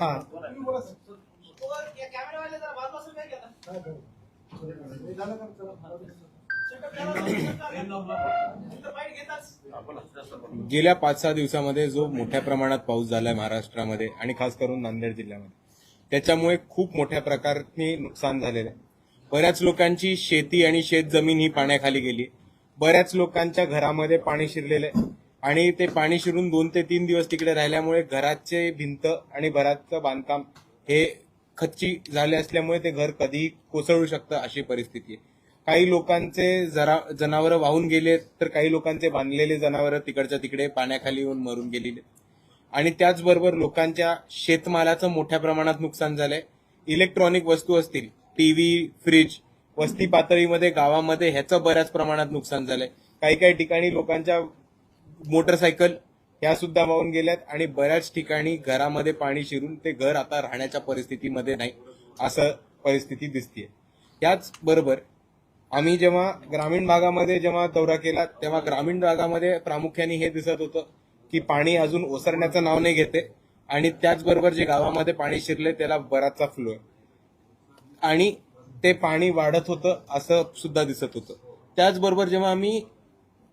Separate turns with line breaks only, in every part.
हा.
गेल्या पाच सहा दिवसामध्ये जो मोठ्या प्रमाणात पाऊस झालाय महाराष्ट्रामध्ये आणि खास करून नांदेड जिल्ह्यामध्ये त्याच्यामुळे खूप मोठ्या प्रकारे नुकसान झालेलं आहे. बऱ्याच लोकांची शेती आणि शेत जमीन ही पाण्याखाली गेली. बऱ्याच लोकांच्या घरामध्ये पाणी शिरलेलं आहे. आणि ते पाणी शिरून दोन ते तीन दिवस तिकडे राहिल्यामुळे घराचे भिंत आणि घराचं बांधकाम हे खच्ची झाले असल्यामुळे ते घर कधीही कोसळू शकतं अशी परिस्थिती आहे. काही लोकांचे जरा जनावरं वाहून गेले तर काही लोकांचे बांधलेले जनावरं तिकडच्या तिकडे पाण्याखाली येऊन मरून गेलेले आणि त्याचबरोबर लोकांच्या शेतमालाचं मोठ्या प्रमाणात नुकसान झालंय. इलेक्ट्रॉनिक वस्तू असतील टीव्ही फ्रीज वस्ती पातळीमध्ये गावामध्ये ह्याचं बऱ्याच प्रमाणात नुकसान झालंय. काही काही ठिकाणी लोकांच्या मोटरसायकल ह्या सुद्धा वाहून गेल्यात आणि बऱ्याच ठिकाणी घरामध्ये पाणी शिरून ते घर आता राहण्याच्या परिस्थितीमध्ये नाही असं परिस्थिती दिसतीये. त्याचबरोबर आम्ही जेव्हा ग्रामीण भागामध्ये जेव्हा दौरा केला तेव्हा ग्रामीण भागामध्ये प्रामुख्याने हे दिसत होतं की पाणी अजून ओसरण्याचं नाव नाही घेते आणि त्याचबरोबर जे गावामध्ये पाणी शिरले त्याला बराचसा फ्लो आहे. आणि ते पाणी वाढत होतं असं सुद्धा दिसत होतं. त्याचबरोबर जेव्हा आम्ही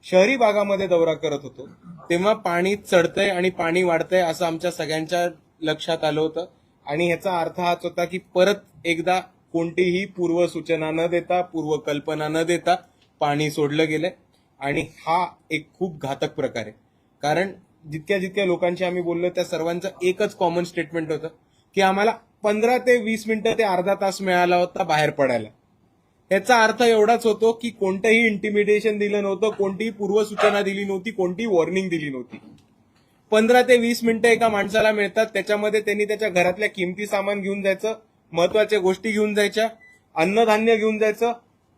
शहरी भागामध्ये दौरा करत होतो. तेव्हा पाणी चढतंय आणि पाणी वाढतंय असं आमच्या सगळ्यांच्या लक्षात आलं होतं. आणि ह्याचा अर्थ हाच होता की परत एकदा कोणतीही पूर्वसूचना न देता पूर्वकल्पना न देता पाणी सोडलं गेलंय. आणि हा एक खूप घातक प्रकार आहे. कारण जितक्या जितक्या लोकांशी आम्ही बोललो त्या सर्वांचं एकच कॉमन स्टेटमेंट होतं की आम्हाला पंधरा ते वीस मिनिटं ते अर्धा तास मिळाला होता बाहेर पडायला. याचा अर्थ एवढाच होतो की कोणतंही इंटिमिडेशन दिलं नव्हतं कोणतीही पूर्वसूचना दिली नव्हती कोणतीही वॉर्निंग दिली नव्हती. पंधरा ते वीस मिनिटं एका माणसाला मिळतात त्याच्यामध्ये त्यांनी त्याच्या घरातल्या किमती सामान घेऊन जायचं महत्त्वाच्या गोष्टी घेऊन जायच्या अन्नधान्य घेऊन जायचं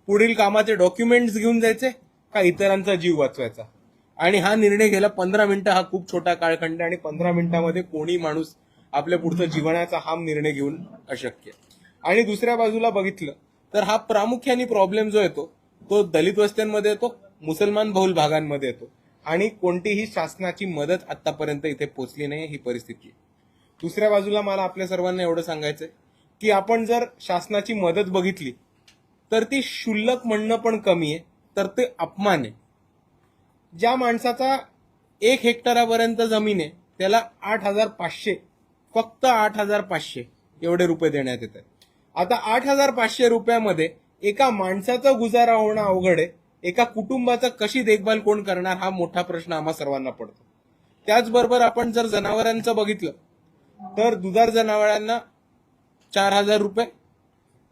पुढील कामाचे डॉक्युमेंट्स घेऊन जायचे का इतरांचा जीव वाचवायचा. आणि हा निर्णय घ्यायला पंधरा मिनिटं हा खूप छोटा काळखंड आणि पंधरा मिनिटामध्ये कोणी माणूस आपल्या पुढचं जीवनाचा हा निर्णय घेऊन अशक्य आणि दुसऱ्या बाजूला बघितलं तर हा प्रामुख्याने प्रॉब्लेम जो येतो तो दलित वस्त्यांमध्ये येतो मुसलमान बहुल भागांमध्ये येतो. आणि कोणतीही शासनाची मदत आतापर्यंत इथे पोचली नाही ही परिस्थिती. आहे दुसऱ्या बाजूला मला आपल्या सर्वांना एवढं सांगायचंय की आपण जर शासनाची मदत बघितली तर ती क्षुल्लक म्हणणं पण कमी आहे तर ते अपमान आहे. ज्या माणसाचा एक हेक्टरापर्यंत जमीन आहे त्याला आठ हजार पाचशे फक्त आठ हजार पाचशे एवढे रुपये देण्यात येत आता आठ हजार पाचशे रुपयामध्ये एका माणसाचा गुजारा होणं अवघड आहे. एका कुटुंबाचा कशी देखभाल कोण करणार हा मोठा प्रश्न आम्हा सर्वांना पडतो. त्याचबरोबर आपण जर जनावरांचं बघितलं तर दुधार जनावरांना चार हजार रुपये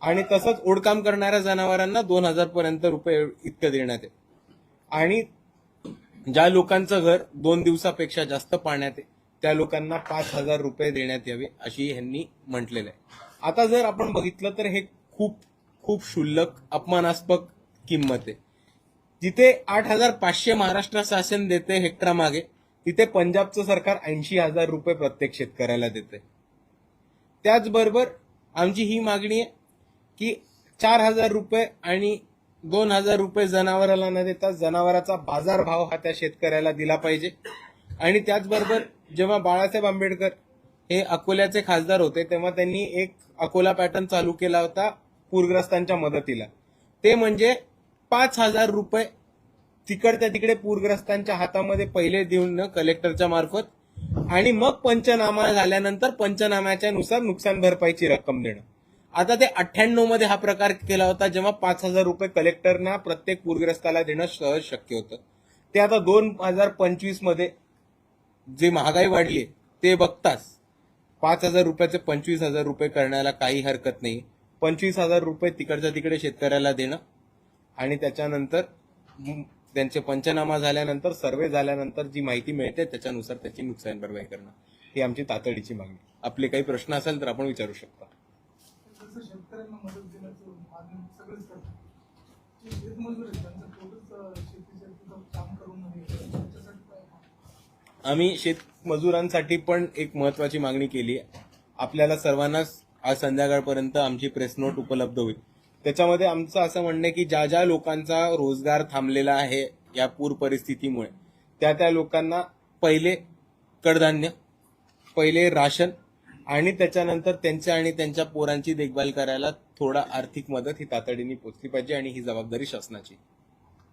आणि तसंच ओढकाम करणाऱ्या जनावरांना दोन हजार पर्यंत रुपये इतकं देण्यात आहे आणि ज्या लोकांचं घर दोन दिवसापेक्षा जास्त पाण्यात आहे त्या लोकांना पाच हजार रुपये देण्यात यावे अशी ह्यांनी म्हटलेलं आहे. आता जर आपण बघितलं तर हे खूप खूप क्षुल्लक अपमानास्पद किंमत आहे. जिथे आठ हजार पाचशे महाराष्ट्र शासन देते हेक्टरा मागे तिथे पंजाबचं सरकार ऐंशी हजार रुपये प्रत्येक शेतकऱ्याला देते त्याचबरोबर आमची ही मागणी आहे की चार हजार रुपये आणि दोन हजार रुपये जनावराला न देता जनावराचा बाजारभाव हा त्या शेतकऱ्याला दिला पाहिजे. आणि त्याचबरोबर जेव्हा बाळासाहेब आंबेडकर हे अकोल्याचे खासदार होते तेव्हा त्यांनी एक अकोला पॅटर्न चालू केला होता पूरग्रस्तांच्या मदतीला. ते म्हणजे पाच हजार रुपये तिकडच्या तिकडे पूरग्रस्तांच्या हातामध्ये पहिले देऊन कलेक्टरच्या मार्फत आणि मग पंचनामा झाल्यानंतर पंचनाम्याच्या नुसार नुकसान भरपाईची रक्कम देणं. आता ते अठ्ठ्याण्णवमध्ये हा प्रकार केला होता जेव्हा पाच हजार रुपये कलेक्टरना प्रत्येक पूरग्रस्ताला देणं सहज शक्य होतं. ते आता दोन हजार पंचवीसमध्ये जे महागाई वाढली ते बघताच पाच हजार रुपयाचे पंचवीस हजार रुपये करण्याला काही हरकत नाही. पंचवीस हजार रुपये तिकडच्या तिकडे शेतकऱ्याला देणं आणि त्याच्यानंतर त्यांचे पंचनामा झाल्यानंतर सर्वे झाल्यानंतर जी माहिती मिळते त्याच्यानुसार त्याची नुकसान भरपाई करणं. ही आमची तातडीची मागणी. आपले काही प्रश्न असेल तर आपण विचारू शकता.
जसं शेतकऱ्यांना
मजुरांसाठी पण एक महत्वाची मागणी केली आहे. आपल्याला सर्वांनाच आज संध्याकाळपर्यंत आमची प्रेस नोट उपलब्ध होईल. त्याच्यामध्ये आमचं असं म्हणणं आहे की ज्या ज्या लोकांचा रोजगार थांबलेला आहे या पूर परिस्थितीमुळे त्या त्या लोकांना पहिले कडधान्य पहिले राशन आणि त्याच्यानंतर त्यांच्या आणि त्यांच्या पोरांची देखभाल करायला थोडा आर्थिक मदत ही तातडीने पोचली पाहिजे आणि ही जबाबदारी शासनाची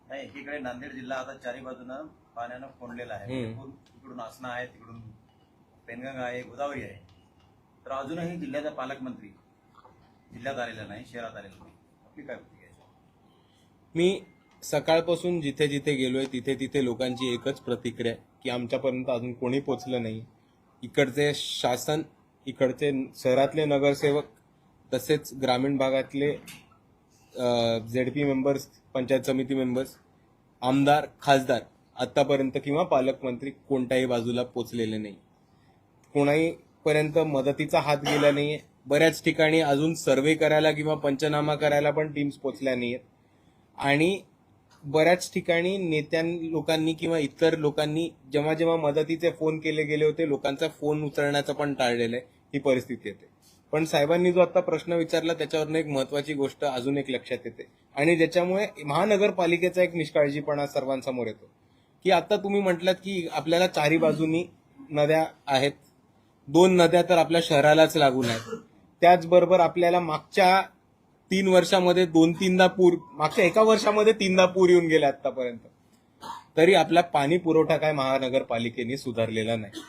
नाही एकीकडे नांदेड जिल्हा आता चारी बाजूनं पाण्यानं कोंडलेला आहे
हम्म.
तिकडून तिकडून आसना आहे तिकडून पेनगंगा आहे गोदावरी आहे तर अजूनही जिल्ह्याचा पालकमंत्री जिल्ह्यात आलेला नाही शहरात आलेला नाही आपली काय प्रतिक्रिया आहे?
मी सकाळपासून जिथे जिथे गेलोय तिथे तिथे लोकांची एकच प्रतिक्रिया आहे की आमच्यापर्यंत अजून कोणी पोचलं नाही इकडचे शासन इकडचे शहरातले नगरसेवक तसेच ग्रामीण भागातले झेड पी मेंबर्स पंचायत समिती मेंबर्स आमदार खासदार आत्तापर्यंत किंवा पालकमंत्री कोणत्याही बाजूला पोचलेले नाही. कोणाहीपर्यंत मदतीचा हात गेला नाही आहे बऱ्याच ठिकाणी अजून सर्वे करायला किंवा पंचनामा करायला पण टीम्स पोचल्या नाही आहेत आणि बऱ्याच ठिकाणी नेत्यां लोकांनी किंवा इतर लोकांनी जेव्हा जेव्हा मदतीचे फोन केले गेले होते लोकांचा फोन उचलण्याचं पण टाळलेलं आहे. ही परिस्थिती येते. पण साहेबांनी जो आता प्रश्न विचारला त्याच्यावरनं एक महत्वाची गोष्ट अजून एक लक्षात येते. आणि ज्याच्यामुळे महानगरपालिकेचा एक निष्काळजीपणा सर्वांसमोर येतो. की आता तुम्ही म्हटलात की आपल्याला चारी बाजूनी नद्या आहेत. दोन नद्या तर आपल्या शहरालाच लागून आहेत. त्याचबरोबर आपल्याला मागच्या तीन वर्षामध्ये दोन तीनदा पूर मागच्या एका वर्षामध्ये तीनदा पूर येऊन गेले आतापर्यंत तरी आपला पाणी पुरवठा काय महानगरपालिकेने सुधारलेला नाही.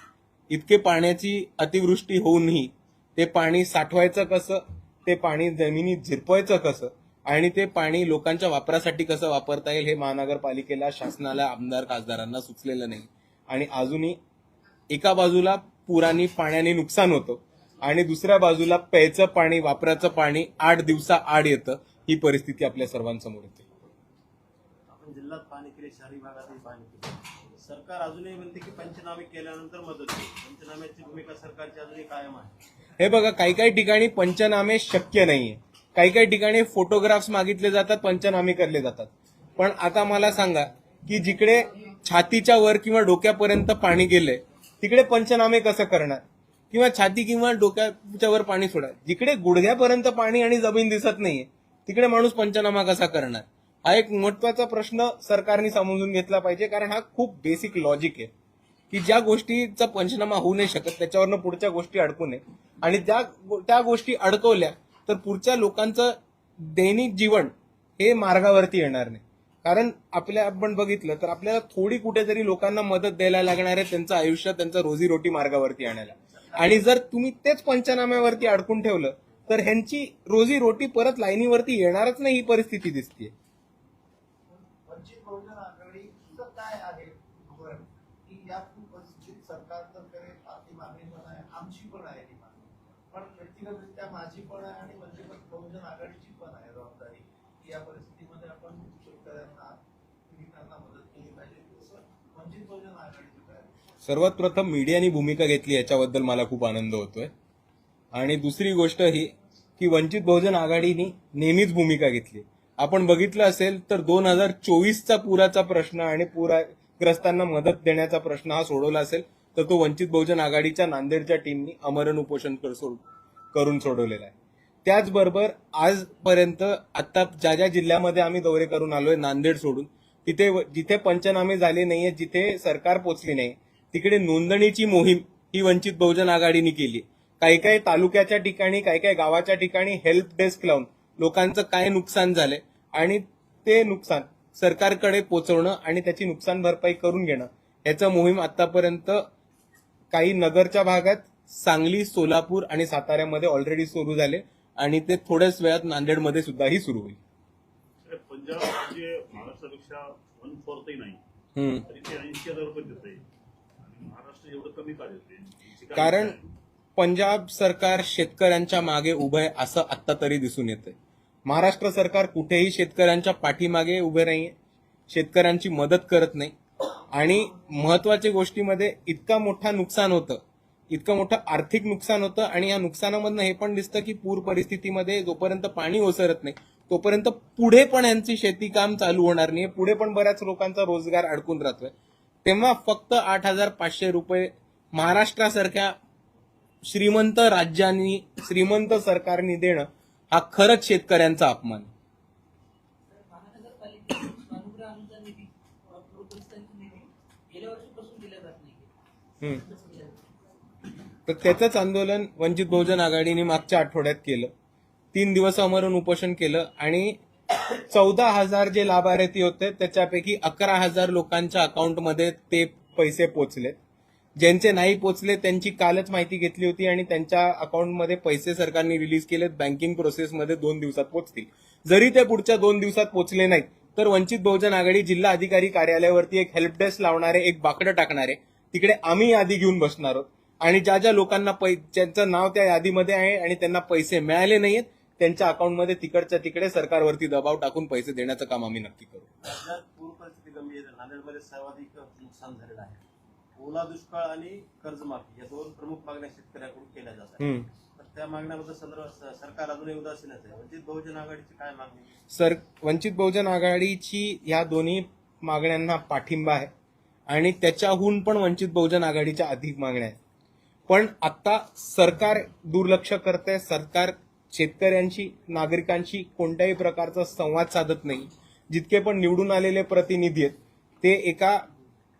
इतके पाण्याची अतिवृष्टी होऊनही ते पाणी साठवायचं कसं? ते पाणी जमिनीत झिरपवायचं कसं? आणि ते पाणी लोकांच्या वापरासाठी कसं वापरता येईल हे महानगरपालिकेला शासनाला आमदार खासदारांना सुचलेलं नाही. आणि अजूनही एका बाजूला पुराने पाण्याने नुकसान होतं आणि दुसऱ्या बाजूला प्यायचं पाणी वापराचं पाणी आठ दिवसा आड येतं ही परिस्थिती आपल्या सर्वांसमोर येते.
आपण जिल्ह्यात पाणी केले शहरी भागातही पाणी केले. सरकार अजूनही म्हणते की पंचनामे केल्यानंतर मदत पंचनाम्याची भूमिका सरकारची अजूनही कायम आहे.
हे बघा काही काही ठिकाणी पंचनामे शक्य नाहीये. काही काही ठिकाणी फोटोग्राफ्स मागितले जातात पंचनामे करले जातात. पण आता मला सांगा की जिकडे छातीच्या वर किंवा डोक्यापर्यंत पाणी गेले तिकडे पंचनामे कसं करणार? किंवा छाती किंवा डोक्याच्या वर पाणी सोडा जिकडे गुडघ्यापर्यंत पाणी आणि जमीन दिसत नाहीये तिकडे माणूस पंचनामा कसा करणार? हा एक महत्त्वाचा प्रश्न सरकारने समजून घेतला पाहिजे कारण हा खूप बेसिक लॉजिक आहे. की ज्या गोष्टीचा पंचनामा होऊ नाही शकत त्याच्यावरनं पुढच्या गोष्टी अडकू नये. आणि त्या त्या गोष्टी अडकवल्या तर पुढच्या लोकांचं दैनिक जीवन हे मार्गावरती येणार नाही. कारण आपल्या आपण बघितलं तर आपल्याला थोडी कुठेतरी लोकांना मदत द्यायला लागणार आहे त्यांचं आयुष्य त्यांचं रोजीरोटी मार्गावरती आणायला. आणि जर तुम्ही तेच पंचनाम्यावरती अडकून ठेवलं तर ह्यांची रोजी रोटी परत लाईनीवरती येणारच नाही ही परिस्थिती दिसतीये
वंचित बहुजन आघाडीचं काय आहे धोरण की या परिस्थितीत सरकार तर करेल आपली मागणी पण आहे आमची पण आहे ही मागणी. पण व्यक्तिगतरित्या माझी पण आहे आणि म्हणजे वंचित बहुजन आघाडीची पण आहे जबाबदारी. की या परिस्थितीमध्ये आपण शेतकऱ्यांना पीडितांना मदत केली पाहिजे. तसं वंचित बहुजन आघाडीची काय
सर्वात प्रथम मीडियानी भूमिका घेतली याच्याबद्दल मला खूप आनंद होतोय. आणि दुसरी गोष्ट ही की वंचित बहुजन आघाडीने नेहमीच भूमिका घेतली. आपण बघितलं असेल तर दोन हजार चोवीसचा पुराचा प्रश्न आणि पुराग्रस्तांना मदत देण्याचा प्रश्न हा सोडवला असेल तर तो वंचित बहुजन आघाडीच्या नांदेडच्या टीमनी अमरण उपोषण कर- सोड- करून सोडवलेला आहे. त्याचबरोबर आजपर्यंत आता ज्या ज्या जिल्ह्यामध्ये आम्ही दौरे करून आलोय नांदेड सोडून तिथे व- जिथे पंचनामे झाले नाहीये जिथे सरकार पोचली नाही तिकडे नोंदणीची मोहीम ही वंचित बहुजन आघाडीने केली काही काही तालुक्याच्या ठिकाणी काही काही गावाच्या ठिकाणी हेल्प डेस्क लावून लोकांचं काय नुकसान झालंय आणि ते नुकसान सरकारकडे पोहोचवणं आणि त्याची नुकसान भरपाई करून घेणं याचं मोहीम आतापर्यंत काही नगरच्या भागात सांगली सोलापूर आणि साताऱ्यामध्ये ऑलरेडी सुरू झाले आणि ते थोड्याच वेळात नांदेडमध्ये सुद्धाही सुरू होईल.
पंजाब म्हणजे महाराष्ट्रापेक्षा वन फोर्थही नाही.
हम्म.
तरी ते ऐंशी हजार रुपये देते आणि महाराष्ट्र एवढं कमी का देते याची काय
कारण? पंजाब सरकार शेतकऱ्यांच्या मागे उभं आहे असं आत्ता तरी दिसून येतंय. महाराष्ट्र सरकार कुठेही शेतकऱ्यांच्या पाठीमागे उभे नाही शेतकऱ्यांची मदत करत नाही. आणि महत्त्वाच्या गोष्टीमध्ये इतका मोठा नुकसान होतं. इतकं मोठं आर्थिक नुकसान होतं आणि या नुकसानामधनं हे पण दिसतं की पूर परिस्थितीमध्ये जोपर्यंत पाणी ओसरत नाही तोपर्यंत पुढे पण यांची शेती काम चालू होणार नाही पुढे पण बऱ्याच लोकांचा रोजगार अडकून राहतोय. तेव्हा फक्त आठ हजार पाचशे रुपये महाराष्ट्रासारख्या श्रीमंत राज्यांनी श्रीमंत सरकारनी देणं हा खरंच शेतकऱ्यांचा अपमान. तर त्याचंच आंदोलन वंचित बहुजन आघाडीने मागच्या आठवड्यात केलं. तीन दिवस अमरण उपोषण केलं आणि चौदा हजार जे लाभार्थी होते त्याच्यापैकी अकरा हजार लोकांच्या अकाउंटमध्ये ते पैसे पोचलेत. ज्यांचे नाही पोचले त्यांची कालच माहिती घेतली होती आणि त्यांच्या अकाउंटमध्ये पैसे सरकारने रिलीज केलेत बँकिंग प्रोसेसमध्ये दोन दिवसात पोचतील. जरी ते पुढच्या दोन दिवसात पोचले नाहीत तर वंचित बहुजन आघाडी जिल्हा अधिकारी कार्यालयावरती एक हेल्प डेस्क लावणारे एक बाकडं टाकणारे तिकडे आम्ही यादी घेऊन बसणार आहोत. आणि ज्या ज्या लोकांना पै ज्यांचं नाव त्या यादीमध्ये आहे आणि त्यांना पैसे मिळाले नाहीयेत त्यांच्या अकाउंटमध्ये तिकडच्या तिकडे सरकारवरती दबाव टाकून पैसे देण्याचं काम आम्ही नक्की करू.
पूर परिस्थिती गंभीर आहे. नांदेडमध्ये सर्वाधिक नुकसान झालेलं आहे. ओला दुष्काळ आणि कर्जमाफी या दोन प्रमुख मागण्या शेतकऱ्यांकडून केल्या जात आहेत.
हम्म.
तर त्या मागण्याबद्दल संदर्भात सरकार अजूनही उदासीनच आहे. वंचित बहुजन आघाडीची काय मागणी?
सर वंचित बहुजन आघाडीची या दोन्ही मागण्यांना पाठिंबा आहे आणि त्याच्याहून पण वंचित बहुजन आघाडीच्या अधिक मागण्या आहेत. पण आता सरकार दुर्लक्ष करते सरकार शेतकऱ्यांशी नागरिकांशी कोणत्याही प्रकारचा संवाद साधत नाही. जितके पण निवडून आलेले प्रतिनिधी आहेत ते एका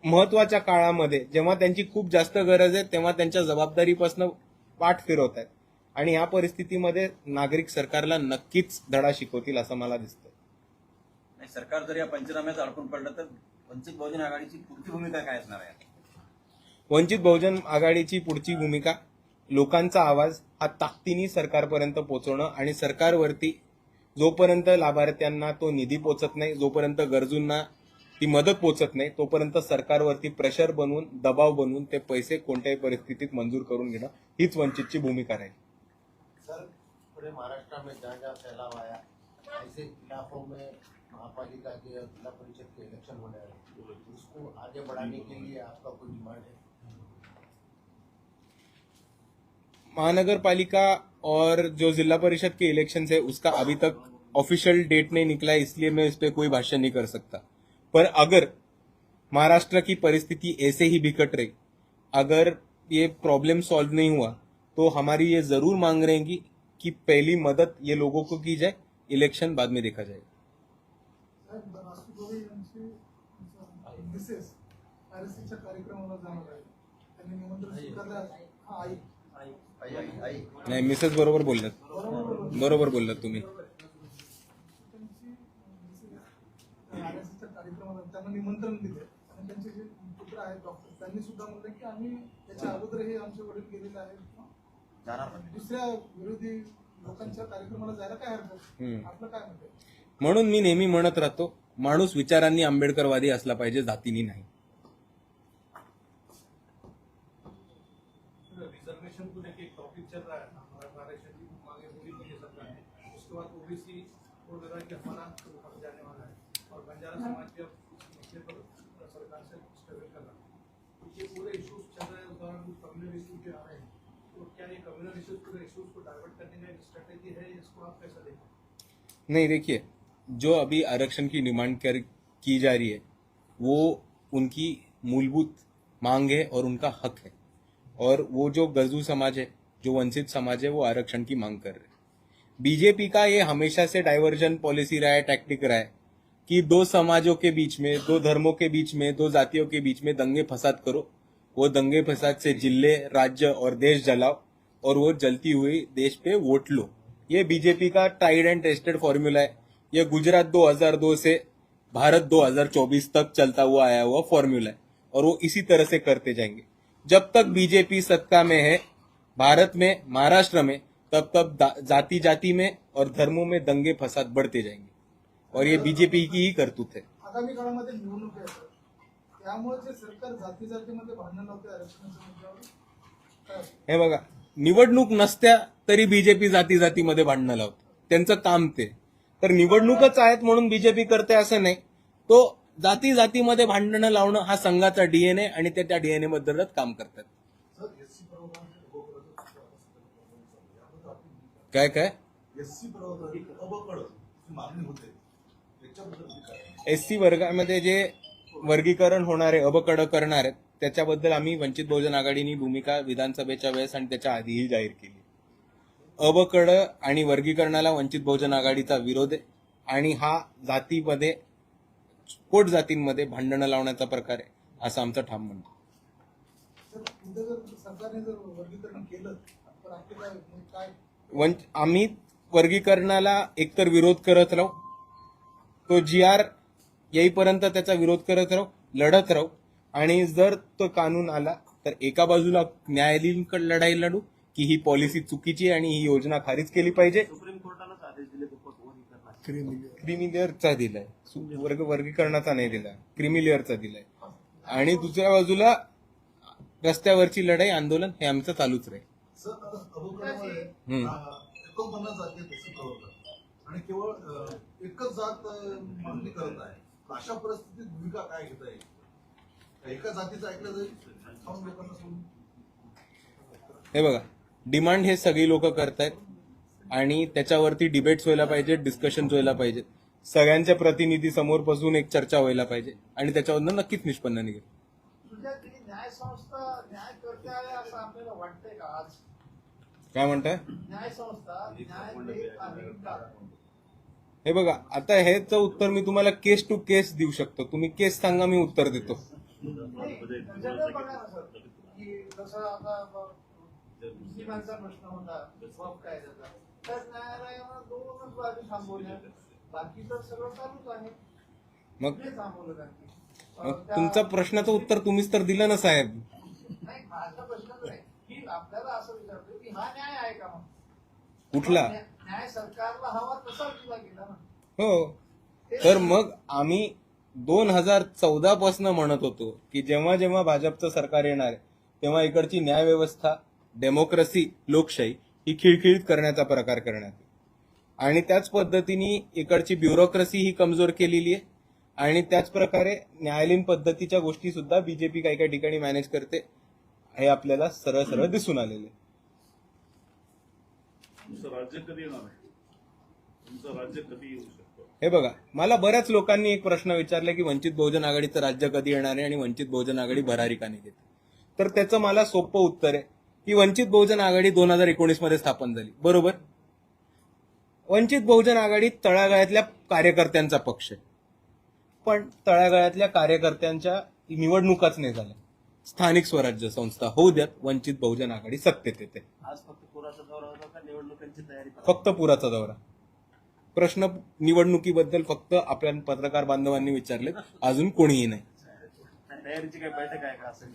महत्त्वाच्या काळामध्ये जेव्हा त्यांची खूप जास्त गरज आहे तेव्हा त्यांच्या जबाबदारीपासून पाठ फिरवत आहेत. आणि या परिस्थितीमध्ये नागरिक सरकारला नक्कीच धडा शिकवतील असं मला दिसतं
नाही सरकार जर या पंचनाम्यात अडकून पडलं तर वंचित बहुजन आघाडीची पुढची भूमिका काय असणार आहे?
वंचित बहुजन आघाडीची पुढची भूमिका लोकांचा आवाज हा ताकदीने सरकारपर्यंत पोहोचवणं आणि सरकारवरती जोपर्यंत लाभार्थ्यांना तो निधी पोचत नाही जोपर्यंत गरजूंना ती मदत पोचत नाही तोपर्यंत सरकारवरती प्रेशर बनवून दबाव बनवून ते पैसे कोणत्याही परिस्थितीत मंजूर करून घेणं हीच वंचितची भूमिका राहील.
सर पूरे महाराष्ट्र में जहाँ जहाँ फैलाव आया ऐसे इलाकों में महापालिका के और जिला परिषद के इलेक्शन होने उसको आगे बढ़ाने के लिए आपका कोई डिमांड है?
महानगर पालिका और जो जिला परिषद के इलेक्शन है उसका अभी तक ऑफिशियल डेट नहीं निकला है इसलिए मैं इस पे कोई भाष्य नहीं कर सकता। पर अगर महाराष्ट्र की परिस्थिति ऐसे ही बिकट रही अगर ये प्रॉब्लम सॉल्व नहीं हुआ तो हमारी ये ज़रूर मांग रहेगी कि पहली मदद ये लोगों को की जाए इलेक्शन बाद में देखा जाएगा
आई
नाही मिसेस बरोबर बोललात।
बरोबर
बरोबर बोललात तुम्ही।
त्यांना निमंत्रण दिले आणि त्यांचे जे पुत्र आहेत डॉक्टर त्यांनी सुद्धा म्हणलं की आम्ही याच्या अगोदरही आमचे वडील गेलेले आहेत. दुसऱ्या विरोधी लोकांच्या कार्यक्रमाला जायला काय हरकत. आपलं काय म्हणते
म्हणून मी नेहमी म्हणत राहतो माणूस विचारांनी आंबेडकरवादी असला पाहिजे जातीनी नाही.
रिजर्वेशन को लेके एक टॉपिक चल रहा है हमारा महाराष्ट्र की मांगे पूरी की है सरकार ने उसके बाद ओबीसी बोल रहा है कि हमारा हट जाने वाला है। और बंजारा समाज
नहीं, देखिए, जो अभी आरक्षण की डिमांड कर, की जा रही है, वो उनकी मूलभूत मांग है और उनका हक है। और वो जो गरजू समाज है, जो वंचित समाज है, वो आरक्षण की मांग कर रहे बीजेपी का ये हमेशा से डाइवर्जन पॉलिसी रहा है टैक्टिक रहा है, कि दो समाजों के बीच में, दो धर्मों के बीच में, दो जातियों के बीच में दंगे फसाद करो। वो दंगे फसाद से ज़िले, राज्य और देश जलाओ। और वो जलती हुई देश पे वोट लो। ये बीजेपी का ट्राइड एंड टेस्टेड फॉर्मूला है। ये गुजरात 2002 से भारत 2024 तक चलता हुआ आया हुआ फॉर्मूला है और वो इसी तरह से करते जाएँगे। जब तक बीजेपी सत्ता में है भारत में महाराष्ट्र में तब तक जाति जाति में और धर्मों में दंगे फसाद बढ़ते जाएँगे। और ये बीजेपी की ही करतूत है।
आगामी काळामध्ये निवडणूक आहे सर. त्यामुळे जे सरकार जाती जातीमध्ये भांडण लावते आरक्षणाच्या मुद्द्यावर
हे बघा निवडणूक नसत्या तरी बीजेपी जाती जातीमध्ये भांडणं लावतो. त्यांचं काम ते. तर निवडणूकच आहेत म्हणून बीजेपी करते असं नाही. तो जाती जातीमध्ये भांडणं लावणं हा संघाचा डीएनए आणि ते त्या डीएनए बद्दलच काम करतात. काय काय?
एससी
वर्गामध्ये जे वर्गीकरण होणारे अबकड करणार आहेत त्याच्याबद्दल आम्ही वंचित बहुजन आघाडीनी भूमिका विधानसभेच्या वेळेस आणि त्याच्या आधीही जाहीर केली. अबकड आणि वर्गीकरणाला वंचित बहुजन आघाडीचा विरोध आहे आणि हा जातीमध्ये पोट जातींमध्ये भांडणं लावण्याचा प्रकार आहे असं आमचं ठाम म्हणणं
सरकारने जर वर्गीकरण केलं काय
वंच आम्ही वर्गीकरणाला एकतर विरोध करत राहू तो जी आर येईपर्यंत त्याचा विरोध करत राहू लढत राहू आणि जर तो कानून आला तर एका बाजूला न्यायालयीनकडे लढाई लढू की ही पॉलिसी चुकीची आहे आणि ही योजना खारिज केली पाहिजे.
सुप्रीम आदेश दिले
क्रिमिलिअरचा दिलाय. वर्ग वर्गीकरणाचा नाही दिला क्रिमिलिअरचा दिलाय. आणि दुसऱ्या बाजूला रस्त्यावरची लढाई आंदोलन हे आमचं चालूच राहील.
आणि केवळ एकच जात मागणी करत आहे. अशा परिस्थितीत भूमिका काय घेता येईल? एका जातीचं ऐकलं जाईल खाऊन लोकांना सोडून.
हे बघा डिमांड हे सगळी लोक करतायत आणि त्याच्यावरती डिबेट्स व्हायला पाहिजे डिस्कशन व्हायला पाहिजे सगळ्यांच्या प्रतिनिधी समोर बसून एक चर्चा व्हायला पाहिजे आणि त्याच्यावरनं नक्कीच निष्पन्न निघेल.
तुझ्या तरी न्याय संस्था न्याय करते आहे असं आपल्याला वाटतंय का आज?
काय म्हणताय?
न्याय संस्था न्याय देत आहे का?
हे बघा आता हेच उत्तर मी तुम्हाला केस टू केस देऊ शकतो. तुम्ही केस सांगा मी उत्तर देतो.
नाही, की जसं आता मुस्लिमांचा प्रश्न होता कायद्याचा तर न्यायालयानं दोनच बाजू थांबवल्या बाकी तर सगळं चालूच आहे
मग
थांबवलं
मग तुमच्या प्रश्नाचं उत्तर तुम्हीच तर दिलं ना साहेब.
नाही माझा की आपल्याला असं विचारतो की हा न्याय आहे का मग?
कुठला?
न्या- न्याय सरकारला हवा तसा दिला गेला ना.
हो. तर मग आम्ही दोन हजार चौदापासनं म्हणत होतो की जेव्हा जेव्हा भाजपचं सरकार येणार तेव्हा इकडची न्यायव्यवस्था डेमोक्रेसी लोकशाही ही खिळखिळीत करण्याचा प्रकार करण्यात आणि त्याच पद्धतीने इकडची ब्युरोक्रेसी ही कमजोर केलेली आहे. आणि त्याच प्रकारे न्यायालयीन पद्धतीच्या गोष्टी सुद्धा बीजेपी काही काही ठिकाणी मॅनेज करते हे आपल्याला सरळ सरळ दिसून आलेले
राज्य कधी येणार आहे? तुमचं राज्य कधी येऊ शकतं?
हे बघा मला बऱ्याच लोकांनी एक प्रश्न विचारला की वंचित बहुजन आघाडीचं राज्य कधी येणार आहे आणि वंचित बहुजन आघाडी भरारी का नाही घेते? तर त्याचं मला सोपं उत्तर आहे की वंचित बहुजन आघाडी दोन हजार एकोणीसमध्ये स्थापन झाली. बरोबर? वंचित बहुजन आघाडी तळागाळातल्या कार्यकर्त्यांचा पक्ष आहे. पण तळागाळातल्या कार्यकर्त्यांच्या निवडणुकाच नाही झाल्या. स्थानिक स्वराज्य संस्था होऊ द्यात वंचित बहुजन आघाडी सत्तेत येते.
आज
फक्त पुराचा दौरा. प्रश्न निवडणुकीबद्दल फक्त आपल्या पत्रकार बांधवांनी विचारले अजून कोणीही नाही.
तयारीची काही बैठक आहे का असं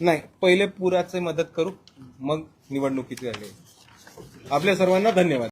नाही पहिले पुराचे मदत करू मग निवडणुकीची झाली. आपल्या सर्वांना धन्यवाद.